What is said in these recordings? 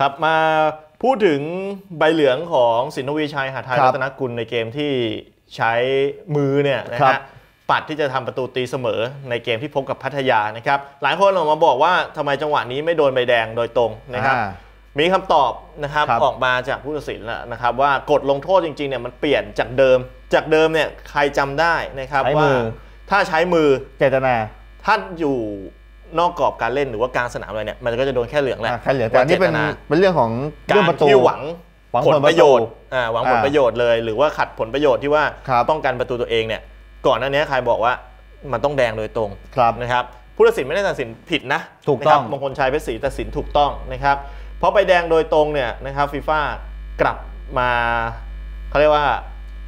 ครับมาพูดถึงใบเหลืองของสินทวีชัยหาไทยครับรัตนกุลในเกมที่ใช้มือเนี่ยนะครัฮะบปัดที่จะทำประตูตีเสมอในเกมที่พบกับพัทยานะครับ หลายคนออกมาบอกว่าทำไมจังหวะนี้ไม่โดนใบแดงโดยตรงนะครับอ่ามีคำตอบนะครับครับออกมาจากผู้ตัดสินแล้วนะครับ ว่ากฎลงโทษจริงๆเนี่ยมันเปลี่ยนจากเดิม จากเดิมเนี่ยใครจำได้นะครับใช้ว่ามือถ้าใช้มือเจตนาถ้าอยู่ นอกกรอบการเล่นหรือว่ากลางสนามอะไรเนี่ยมันก็จะโดนแค่เหลืองแหละอ่าแค่เหลือแต่อันนี้เป็นว่าจตาเป็นเรื่องของกาเรื่องรประตูที่หวังหวังผลผลประโยชน์ประตูอ่าหวังผลอ่าประโยชน์เลย หรือว่าขัดผลประโยชน์ที่ว่าครับป้องกันประตูตัวเองเนี่ยก่อนหน้านี้ใครบอกว่ามันต้องแดงโดยตรงครับนะครับผู้ตัดสินไม่ได้ตัดสินผิดนะถูกต้องนะครับมงคลชัยเพชรศรีตัดสินถูกต้องนะครับ เพราะใบแดงโดยตรงเนี่ยนะครับฟีฟ่ากลับมาเขาเรียกว่า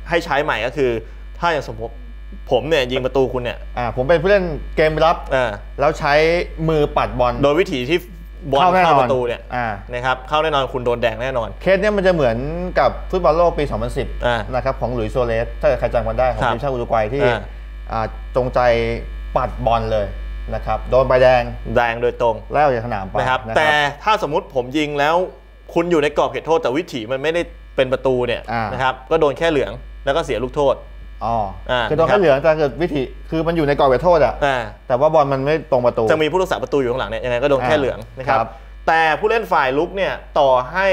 ให้ใช้ใหม่ก็คือ ถ้าอย่างสมมติ ผมเนี่ยยิงประตูคุณเนี่ยอ่าผมเป็นผู้เล่นเกมรับเออแล้วใช้มือปัดบอลโดยวิธีที่บอลเข้าแน่นอนเข้าประตูเนี่ยอ่านะครับเข้าแน่นอนคุณโดนแดงแน่นอน เคสเนี้ยมันจะเหมือนกับฟุตบอลโลกปีอ่า2010นะครับของหลุยส์โซเลสถ้าเกิดใครจำกันได้ของครับทีมชาติอุรุกวัยที่อ่าอ่าจงใจปัดบอลเลยนะครับโดนใบแดงแดงโดยตรงแล้วออกจากสนามไปนะครับนะแต่ถ้าสมมุติผมยิงแล้วคุณอยู่ในกรอบเขตโทษแต่วิถีมันไม่ได้เป็นประตูเนี่ยอ่านนะครับก็โดนแค่เหลืองแล้วก็เสียลูกโทษ อ๋ออ่าคือโดนนะครับแค่เหลืองแต่เกิดวิธีคือมันอยู่ในกรอบเขตโทษอะอ่า แต่ว่าบอลมันไม่ตรงประตู จะมีผู้รักษาประตูอยู่ข้างหลังเนี่ยยังไงก็โดนแค่อ่าเหลืองนะครับ ครับ แต่ผู้เล่นฝ่ายลุกเนี่ยต่อให้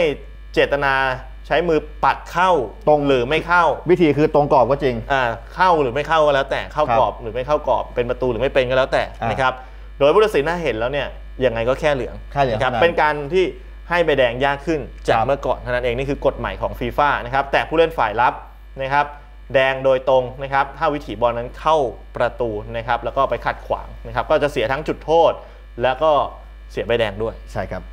เจตนาใช้มือปัดเข้าตรงหรือไม่เข้าวิธีคือตรงกรอบก็จริง อ่าเข้าหรือไม่เข้าก็แล้วแต่เข้าครับกรอบหรือไม่เข้ากรอบเป็นประตูหรือไม่เป็นก็แล้วแต่อ่านนะครับ โดยผู้ตัดสินถ้าเห็นแล้วเนี่ยยังไงก็แค่เหลืองแค่เหลืองนะครับเท่านั้นเป็นการที่ให้ใบแดงยากขึ้นจากครับ เมื่อก่อนเท่านั้นเองนี่คือกฎใหม่ของฟีฟ่านะครับแต่ผู้เล่นฝ่ายรับนะครับ แดงโดยตรงนะครับ ถ้าวิถีบอลนั้นเข้าประตูนะครับ แล้วก็ไปขัดขวางนะครับ ก็จะเสียทั้งจุดโทษ แล้วก็เสียใบแดงด้วย ใช่ครับ